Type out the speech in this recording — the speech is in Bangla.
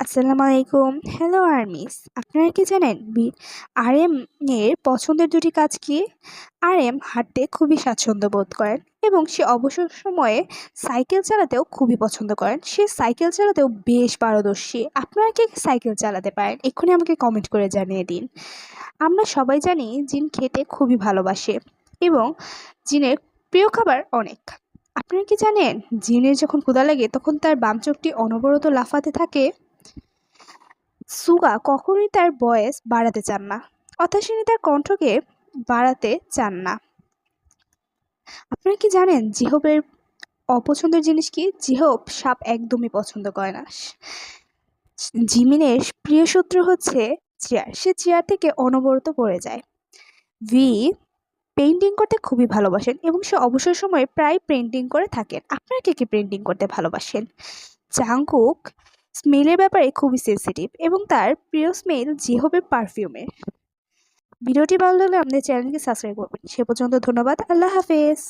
আসসালামু আলাইকুম। হ্যালো আর্মিস আপনারা কি জানেন আর এম এর পছন্দের দুটি কাজ কি? আর এম হাঁটতে খুবই স্বাচ্ছন্দ্য বোধ করেন এবং সে অবসর সময়ে সাইকেল চালাতেও খুবই পছন্দ করেন। সে সাইকেল চালাতেও বেশ পারদর্শী। আপনারা কি সাইকেল চালাতে পারেন? এক্ষুনি আমাকে কমেন্ট করে জানিয়ে দিন। আমরা সবাই জানি জিন খেতে খুবই ভালোবাসে এবং জিনের প্রিয় খাবার অনেক। আপনারা কি জানেন, জিনের যখন ক্ষুধা লাগে তখন তার বাম চোখটি অনবরত লাফাতে থাকে? সুগা কখনোই তার বয়স বাড়াতে চান না, অর্থাৎ তিনি তার কণ্ঠকে বাড়াতে চান না। আপনারা কি জানেন জিহবের অপছন্দের জিনিস কি? জিহব সাপ একদমই পছন্দ করে না। জিমিনের প্রিয় শত্রু হচ্ছে চেয়ার। সে চেয়ার থেকে অনবরত পড়ে যায়। ভি পেন্টিং করতে খুবই ভালোবাসেন এবং সে অবসর সময়ে প্রায় পেইন্টিং করে থাকেন। আপনারা কে কে পেন্টিং করতে ভালোবাসেন? জাংকুক স্মেলের ব্যাপারে খুবই সেন্সিটিভ এবং তার প্রিয় স্মেল যে হবে পারফিউমের ভিডিওটি ভালো লাগলে আমাদের চ্যানেলকে সাবস্ক্রাইব করবেন। সে পর্যন্ত ধন্যবাদ। আল্লাহ হাফেজ।